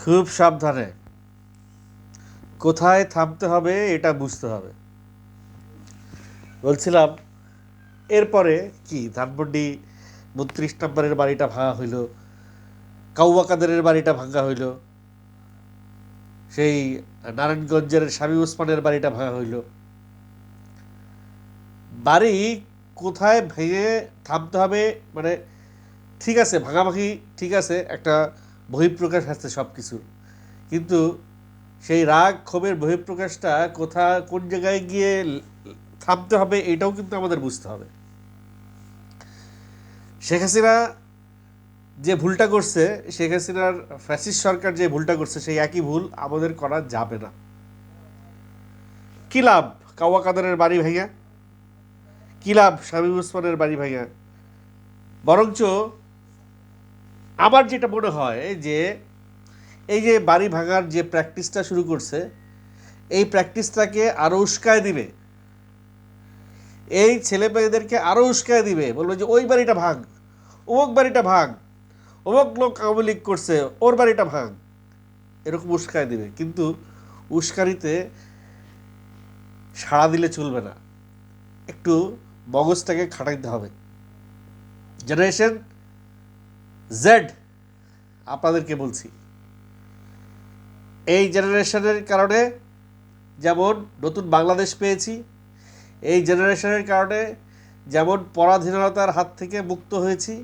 খুব সাবধানে। কোথায় থামতে হবে এটা বুঝতে হবে। বলছিলাম, এরপরে কি? ধানমন্ডি বত্রিশ নম্বরের বাড়িটা ভাঙা হইল, কাউয়া কাদেরের বাড়িটা ভাঙা হইল, সেই নারায়ণগঞ্জের স্বামী ওসমানের বাড়িটা ভাঙা হইল। বাড়ি কোথায় ভেঙে থামতে হবে? মানে ঠিক আছে ভাঙাভাঙি ঠিক আছে, একটা বহিঃপ্রকাশ আছে সব কিছুর কিন্তু সেই রাগ, ক্ষোভের বহিঃপ্রকাশটা কোথা কোন জায়গায় গিয়ে থামতে হবে, এটাও কিন্তু আমাদের বুঝতে হবে। শেখ হাসিনা যে ভুলটা করছে, শেখ হাসিনার ফ্যাসিস সরকার যে ভুলটা করছে, সেই একই ভুল আমাদের করা যাবে না। কি লাভ, কাওয়া কাদারের বাড়ি ভেঙে? কি লাভ, শামীম ওসমানের বাড়ি ভেঙে? বরঞ্চ আমার যেটা মনে হয় যে এই যে বাড়ি ভাঙার যে প্র্যাকটিসটা শুরু করছে, এই প্র্যাকটিসটাকে আরও উস্কায় দিবে। এই ছেলে মেয়েদেরকে আরও উস্কায় দিবে, বলবে যে, ওই বাড়িটা ভাঙ, অমুক বাড়িটা ভাঙ, অমুক লোক আওয়ামী লীগ করছে, ওর বাড়িটা ভাঙ। এরকম উস্কায় দিবে। কিন্তু উস্কানিতে সাড়া দিলে চলবে না। একটু মগজটাকে খাটাইতে হবে। জেনারেশন জেড আপনাদেরকে বলছি। এই জেনারেশনের কারণে যেমন নতুন বাংলাদেশ পেয়েছি, এই জেনারেশনের কারণে যেমন পরাধীনতার হাত থেকে মুক্ত হয়েছি,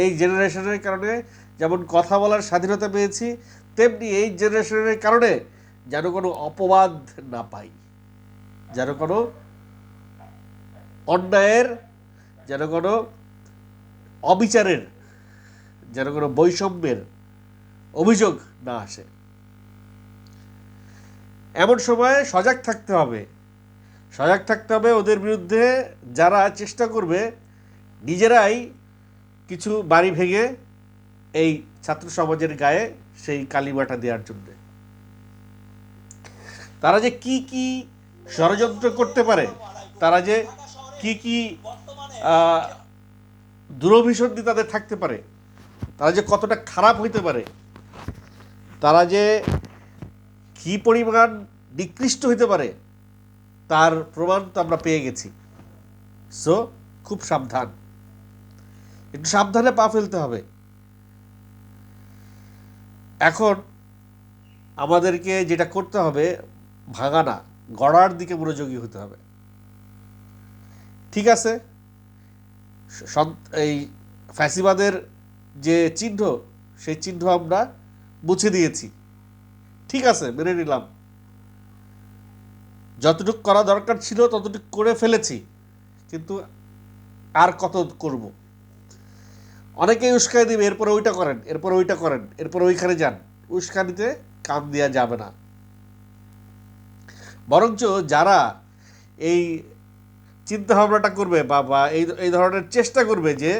এই জেনারেশনের কারণে যেমন কথা বলার স্বাধীনতা পেয়েছি, তেমনি এই জেনারেশনের কারণে যেন কোনো অপবাদ না পাই, যেন কোনো অন্যায়ের, যেন কোনো অবিচারের যেন কোনো বৈষম্যের অভিযোগ না আসে। এমন সময় সজাগ থাকতে হবে। সজাগ থাকতে হবে ওদের বিরুদ্ধে যারা চেষ্টা করবে নিজেরাই কিছু বাড়ি ভেঙে এই ছাত্র সমাজের গায়ে সেই কালিমাটা দেওয়ার জন্য। তারা যে কি কি ষড়যন্ত্র করতে পারে, তারা যে কি কি দুরভিসন্ধি তাদের থাকতে পারে তারা যে কতটা খারাপ হইতে পারে, তারা যে কি পরিমাণ নিকৃষ্ট হইতে পারে, তার প্রমাণ তো আমরা পেয়ে গেছি। সো খুব সাবধান। একটু সাবধানে পা ফেলতে হবে। এখন আমাদেরকে যেটা করতে হবে ভাঙা না গড়ার দিকে মনোযোগী হতে হবে। ঠিক আছে? এই ফ্যাসিবাদের যে চিহ্ন, সেই চিহ্ন আমরা মুছে দিয়েছি। ঠিক আছে, মেনে নিলাম। যতটুকু করা দরকার ছিল ততটুকু করে ফেলেছি, কিন্তু আর কত করব? অনেকেই উস্কাই দিবে, এরপরে ওইটা করেন, এরপরে ওইটা করেন, এরপরে ওইখানে যান। উস্কানিতে কান দেওয়া যাবে না। বরঞ্চ যারা এই চিন্তা ভাবনাটা করবে বা বা এই এই ধরনের চেষ্টা করবে যে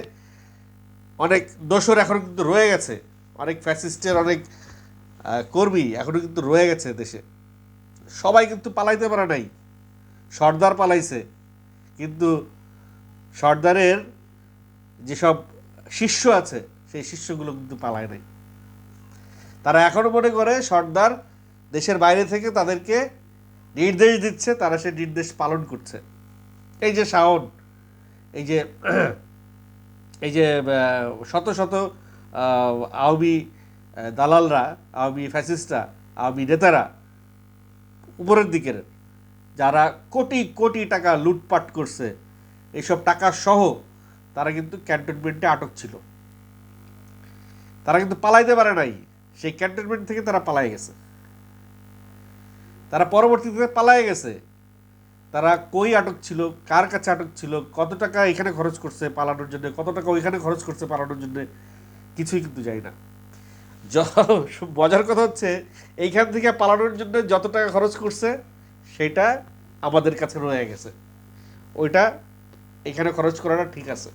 অনেক দোসর এখন কিন্তু রয়ে গেছে। অনেক ফ্যাসিস্টের অনেক কর্মী এখনও কিন্তু রয়ে গেছে দেশে। সবাই কিন্তু পালাইতে পারে নাই। সর্দার পালাইছে। কিন্তু সর্দারের যেসব শিষ্য আছে, সেই শিষ্যগুলো কিন্তু পালায় নাই। তারা এখনও মনে করে সর্দার দেশের বাইরে থেকে তাদেরকে নির্দেশ দিচ্ছে, তারা সেই নির্দেশ পালন করছে। এই যে শাওন, এই যে এই যে শত শত আওয়ামী দালালরা, আওয়ামী ফ্যাসিস্টরা, আওয়ামী নেতারা উপরের দিকের, যারা কোটি কোটি টাকা লুটপাট করছে, এইসব টাকা সহ তারা কিন্তু ক্যান্টনমেন্টে আটক ছিল। তারা কিন্তু পালাইতে পারে নাই। সেই ক্যান্টনমেন্ট থেকে তারা পালাই গেছে। তারা পরবর্তীতে পালাই গেছে। তারা কই আটক ছিল, কার কাছে আটক ছিল, কত টাকা এখানে খরচ করছে পালানোর জন্য, কত টাকা ওইখানে খরচ করছে পালানোর জন্য, কিছুই কিন্তু যায় না। মজার কথা হচ্ছে, এইখান থেকে পালানোর জন্য যত টাকা খরচ করছে, সেটা আমাদের কাছে রয়ে গেছে। ওইটা এখানে খরচ করাটা ঠিক আছে।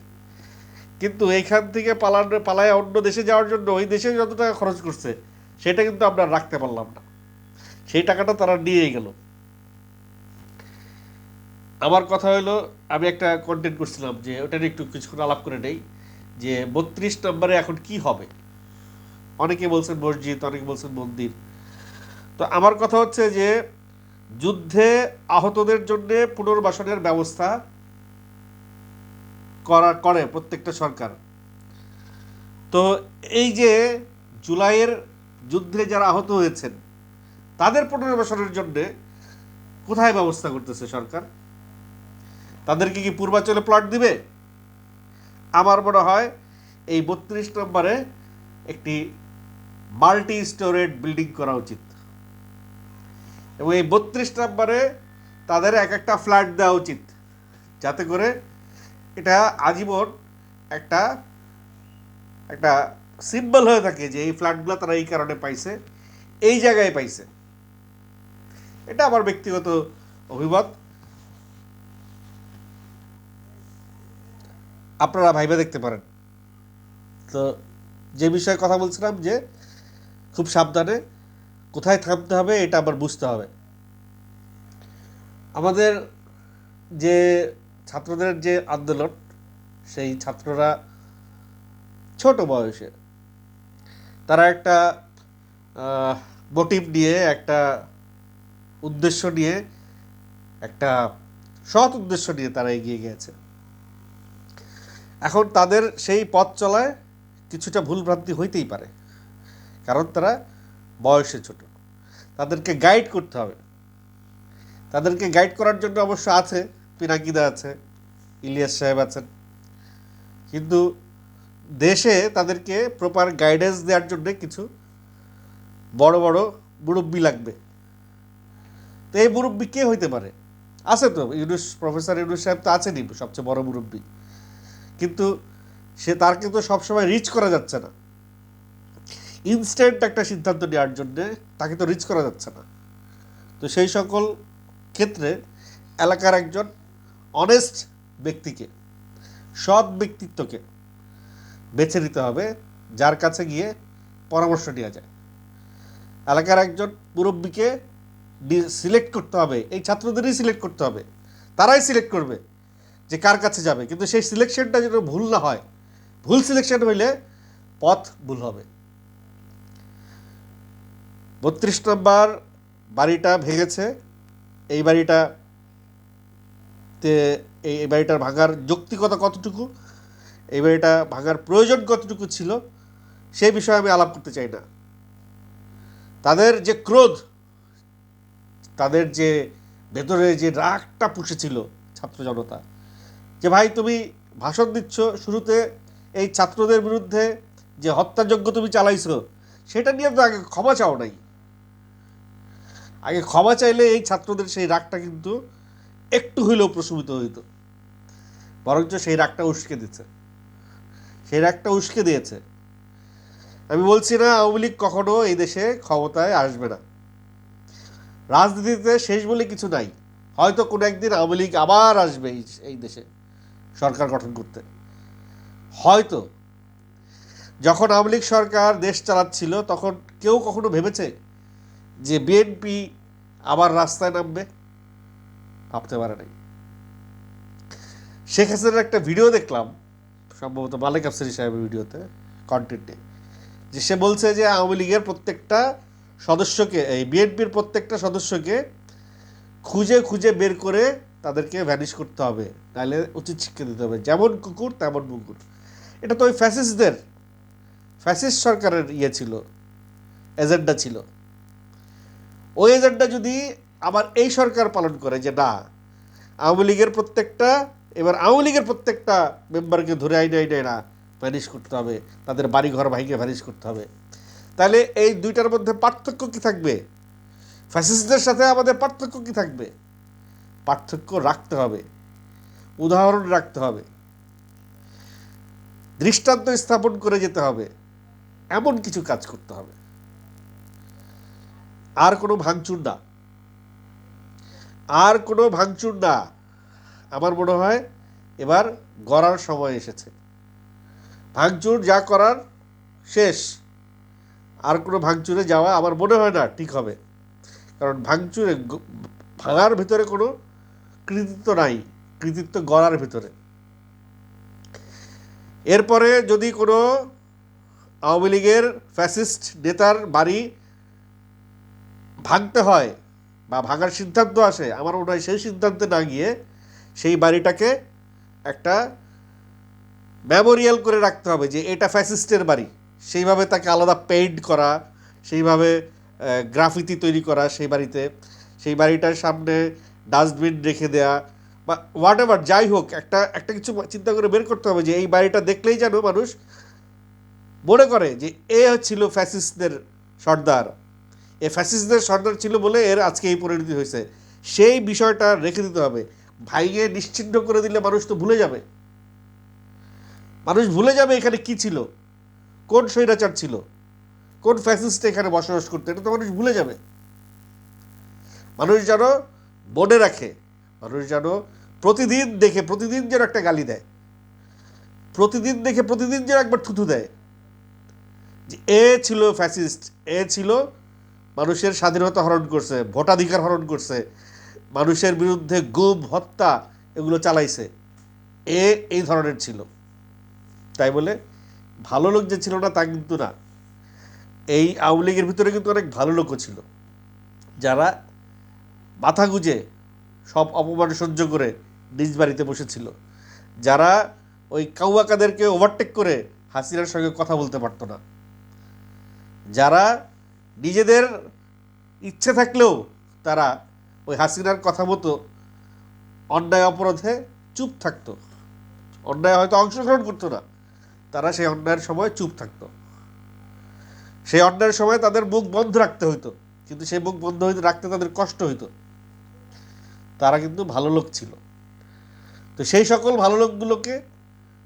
কিন্তু এইখান থেকে পালানো, পালায় অন্য দেশে যাওয়ার জন্য ওই দেশে যত টাকা খরচ করছে, সেটা কিন্তু আমরা রাখতে পারলাম না। সেই টাকাটা তারা নিয়েই গেল। আমার কথা হলো আমি একটা কন্টেন্ট করছিলাম যে ওটা একটু কিছুক্ষণ আলাপ করে নেই, যে বত্রিশ নম্বরে এখন কি হবে? অনেকে বলছেন মসজিদ, অনেকে বলছেন মন্দির। তো আমার কথা হচ্ছে যে যুদ্ধে আহতদের জন্য পুনর্বাসনের ব্যবস্থা করা, করে প্রত্যেকটা সরকার। তো এই যে জুলাইয়ের যুদ্ধে যারা আহত হয়েছেন, তাদের পুনর্বাসনের জন্যে কোথায় ব্যবস্থা করতেছে সরকার? তাদেরকে কি পূর্বাঞ্চলে প্লট দিবে? আমার মনে হয় এই বত্রিশ নম্বরে একটি মাল্টি স্টোরেড বিল্ডিং করা উচিত। এবং এই বত্রিশ নম্বরে তাদের এক একটা ফ্ল্যাট দেওয়া উচিত। যাতে করে এটা আজীবন একটা একটা সিম্বল হয়ে থাকে যে এই ফ্ল্যাটগুলো তারা এই কারণে পাইছে, এই জায়গায় পাইছে। এটা আমার ব্যক্তিগত অভিমত। আপনারা ভাইবে দেখতে পারেন। তো যে বিষয়ে কথা বলছিলাম যে, খুব সাবধানে কোথায় থামতে হবে এটা আবার বুঝতে হবে। আমাদের যে ছাত্রদের যে আন্দোলন, সেই ছাত্ররা ছোট বয়সে তারা একটা মোটিভ নিয়ে, একটা উদ্দেশ্য নিয়ে, একটা সৎ উদ্দেশ্য নিয়ে তারা এগিয়ে গেছে এখন তাদের সেই পথ চলায় কিছুটা ভুলভ্রান্তি হইতেই পারে। কারণ তারা বয়সে ছোট। তাদেরকে গাইড করতে হবে। তাদেরকে গাইড করার জন্য অবশ্য আছে, পিনাকিদা আছে, ইলিয়াস সাহেব আছেন। কিন্তু দেশে তাদেরকে প্রপার গাইডেন্স দেওয়ার জন্য কিছু বড় বড় মুরব্বী লাগবে। তো এই মুরব্বী কে হইতে পারে? আছে তো, ইউনুস, প্রফেসর ইউনুস সাহেব তো আছেনই, সবচেয়ে বড় মুরব্বী। কিন্তু সে তার কিন্তু সবসময় রিচ করা যাচ্ছে না। ইনস্ট্যান্ট একটা সিদ্ধান্ত নেওয়ার জন্যে তাকে তো রিচ করা যাচ্ছে না। তো সেই সকল ক্ষেত্রে এলাকার একজন অনেস্ট ব্যক্তিকে, সৎ ব্যক্তিত্বকে বেছে নিতে হবে, যার কাছে গিয়ে পরামর্শ নেওয়া যায়। এলাকার একজন মুরব্বীকে সিলেক্ট করতে হবে, এই ছাত্রদেরই সিলেক্ট করতে হবে, তারাই সিলেক্ট করবে। যে কার কাছে যাবে। কিন্তু সেই সিলেকশনটা যেন ভুল না হয়, ভুল সিলেকশন হইলে পথ ভুল হবে। বত্রিশ নম্বর বাড়িটা ভেঙেছে, এই বাড়িটা এই বাড়িটার ভাঙার যৌক্তিকতা কতটুকু, এই বাড়িটা ভাঙার প্রয়োজন কতটুকু ছিল সেই বিষয়ে আমি আলাপ করতে চাই না। তাদের যে ক্রোধ, তাদের যে ভেতরে যে রাগটা পুষেছিল ছাত্র জনতা যে ভাই তুমি ভাষণ দিচ্ছ শুরুতে এই ছাত্রদের বিরুদ্ধে যে হত্যাযজ্ঞ তুমি চালাইছো, সেটা নিয়ে তো আগে ক্ষমা চাও নাই। আগে ক্ষমা চাইলে এই ছাত্রদের সেই রাগটা কিন্তু একটু হইলেও প্রশমিত হইত। বরঞ্চ সেই রাগটা উস্কে দিচ্ছে সেই রাগটা উস্কে দিয়েছে। আমি বলছি না, আওয়ামী লীগ কখনো এই দেশে ক্ষমতায় আসবে না। রাজনীতিতে শেষ বলে কিছু নাই। হয়তো কোনো একদিন আওয়ামী লীগ আবার আসবে এই দেশে। সরকার গঠন করতে। হয়তো যখন আওয়ামী লীগ সরকার দেশ চালাচ্ছিল, তখন কেউ কখনো ভেবেছে যে বিএনপি আবার রাস্তায় নামবে? ভাবতে পারে নাই। শেখ হাসিনার একটা ভিডিও দেখলাম, সম্ভবত মালিক আফসারি সাহেবের ভিডিওতে কন্টেন্টে যে সে বলছে যে আওয়ামী লীগের প্রত্যেকটা সদস্যকে, এই বিএনপির প্রত্যেকটা সদস্যকে খুঁজে খুঁজে বের করে তাদেরকে ভ্যানিশ করতে হবে তাহলে উচিত শিক্ষা দিতে হবে। যেমন কুকুর, তেমন কুকুর এটা তো ওই ফ্যাসিস্টদের ফ্যাসিস্ট সরকারের ইয়ে ছিল এজেন্ডা ছিল। ওই এজেন্ডা যদি আবার এই সরকার পালন করে যে না, আওয়ামী লীগের প্রত্যেকটা, এবার আওয়ামী লীগের প্রত্যেকটা মেম্বারকে ধরে আইনে আইনে না ভ্যানিশ করতে হবে, তাদের বাড়ি ঘর ভাইকে ভ্যানিশ করতে হবে। তাহলে এই দুইটার মধ্যে পার্থক্য কি থাকবে? ফ্যাসিস্টদের সাথে আমাদের পার্থক্য কি থাকবে? পার্থক্য রাখতে হবে, উদাহরণ রাখতে হবে, দৃষ্টান্ত স্থাপন করে যেতে হবে, এমন কিছু কাজ করতে হবে। আর কোনো ভাঙচুর না। আর কোনো ভাঙচুর না। আমার মনে হয় এবার গড়ার সময় এসেছে। ভাঙচুর যা করার শেষ। আর কোনো ভাঙচুরে যাওয়া আমার মনে হয় না ঠিক হবে। কারণ ভাঙচুরে ভাঙার ভিতরে কোনো কৃতিত্ব নাই, কৃতিত্ব গড়ার ভিতরে। এরপরে যদি কোনো আওয়ামী লীগের ফ্যাসিস্ট নেতার বাড়ি ভাঙতে হয় বা ভাঙার সিদ্ধান্ত আসে, আমার মনে হয় সেই সিদ্ধান্তে না গিয়ে সেই বাড়িটাকে একটা মেমোরিয়াল করে রাখতে হবে যে এটা ফ্যাসিস্টের বাড়ি। সেইভাবে তাকে আলাদা পেইন্ট করা, সেইভাবে গ্রাফিতি তৈরি করা সেই বাড়িতে। সেই বাড়িটার সামনে ডাস্টবিন রেখে দেয়া বা হোয়াট এভার যাই হোক, একটা একটা কিছু চিন্তা করে বের করতে হবে যে এই বাড়িটা দেখলেই যেন মানুষ মনে করে যে এ ছিল ফ্যাসিস্টদের সর্দার। এ ফ্যাসিস্টদের সর্দার ছিল বলে এর আজকে এই পরিণতি হয়েছে। সেই বিষয়টা রেখে দিতে হবে। ভাইয়ে নিশ্চিহ্ন করে দিলে মানুষ তো ভুলে যাবে। মানুষ ভুলে যাবে এখানে কি ছিল? কোন স্বৈরাচার ছিল? কোন ফ্যাসিস্ট এখানে বসবাস করতে? এটা তো মানুষ ভুলে যাবে। মানুষ যেন মনে রাখে। মানুষ যেন প্রতিদিন দেখে, প্রতিদিন যেন একটা গালি দেয়। প্রতিদিন দেখে, প্রতিদিন যেন একবার থুতু দেয়। যে এ ছিল ফ্যাসিস্ট এ ছিল মানুষের স্বাধীনতা হরণ করছে, ভোটাধিকার হরণ করছে, মানুষের বিরুদ্ধে গুম, হত্যা এগুলো চালাইছে। এ এই ধরনের ছিল। তাই বলে ভালো লোক যে ছিল না, তা কিন্তু না। এই আওয়ামী লীগের ভিতরে কিন্তু অনেক ভালো লোকও ছিল। যারা মাথা গুজে সব অপমান সহ্য করে নিজ বাড়িতে বসেছিল। যারা ওই কাউয়াকাদেরকে ওভারটেক করে হাসিনার সঙ্গে কথা বলতে পারতো না। যারা নিজেদের ইচ্ছে থাকলেও তারা ওই হাসিনার কথা মতো অন্যায় অপরাধে চুপ থাকতো। অন্যায় হয়তো অংশগ্রহণ করতো না। তারা সেই অন্যায়ের সময় চুপ থাকতো। সেই অন্যায়ের সময় তাদের মুখ বন্ধ রাখতে হইতো। কিন্তু সেই মুখ বন্ধ হইতে রাখতে তাদের কষ্ট হইতো। তারা কিন্তু ভালো লোক ছিল। তো সেই সকল ভালো লোকগুলোকে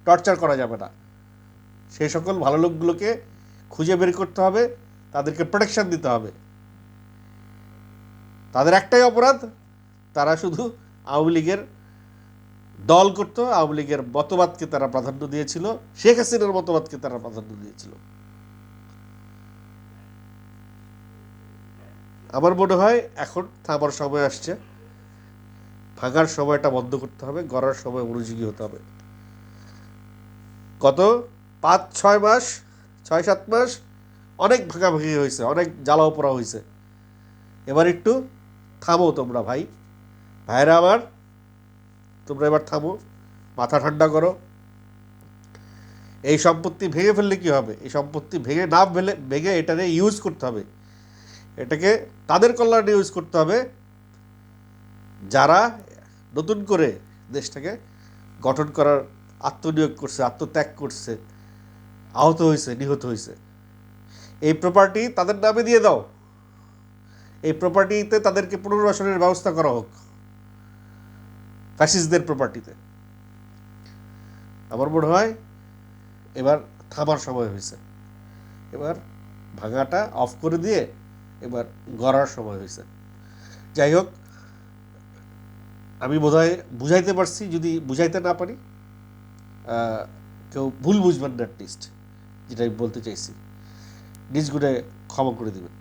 টর্চার করা যাবে না। সেই সকল ভালো লোকগুলোকে খুঁজে বের করতে হবে, তাদেরকে প্রোটেকশন দিতে হবে। তাদের একটাই অপরাধ, তারা শুধু আওয়ামী লীগের দল করতো, আওয়ামী লীগের মতবাদকে তারা প্রাধান্য দিয়েছিল, শেখ হাসিনার মতবাদকে তারা প্রাধান্য দিয়েছিল। আমার মনে হয় এখন থামার সময় আসছে। ভাঙার সময়টা বন্ধ করতে হবে, গড়ার সময় মনোযোগী হতে হবে। গত পাঁচ, ছয় মাস, ছয়, সাত মাস অনেক ভাগাভাগি হয়েছে, অনেক জ্বালাও পোড়া হয়েছে। এবার একটু থামো তোমরা ভাই। ভাইরা আমার, তোমরা এবার থামো, মাথা ঠান্ডা করো। এই সম্পত্তি ভেঙে ফেললে কি হবে? এই সম্পত্তি ভেঙে না ফেলে, ভেঙে এটাকে ইউজ করতে হবে। এটাকে তাদের কল্যাণে ইউজ করতে হবে। যারা নতুন করে দেশটাকে গঠন করার, আত্মনিয়োগ করছে, আত্মত্যাগ করছে, আহত হয়েছে, নিহত হয়েছে। এই প্রপার্টি তাদের নামে দিয়ে দাও। এই প্রপার্টিতে তাদেরকে পুনর্বাসনের ব্যবস্থা করা হোক। ফ্যাসিস্টদের প্রপার্টিতে আমার মনে হয় এবার থামার সময় হয়েছে। এবার ভাঙাটা অফ করে দিয়ে এবার গড়ার সময় হয়েছে। যাই হোক আমি বোধহয় বুঝাইতে পারছি, যদি বুঝাইতে না পারি কেউ ভুল বুঝবেন না অ্যাটলিস্ট যেটা আমি বলতে চাইছি। নিজগুণে ক্ষমা করে দেবেন।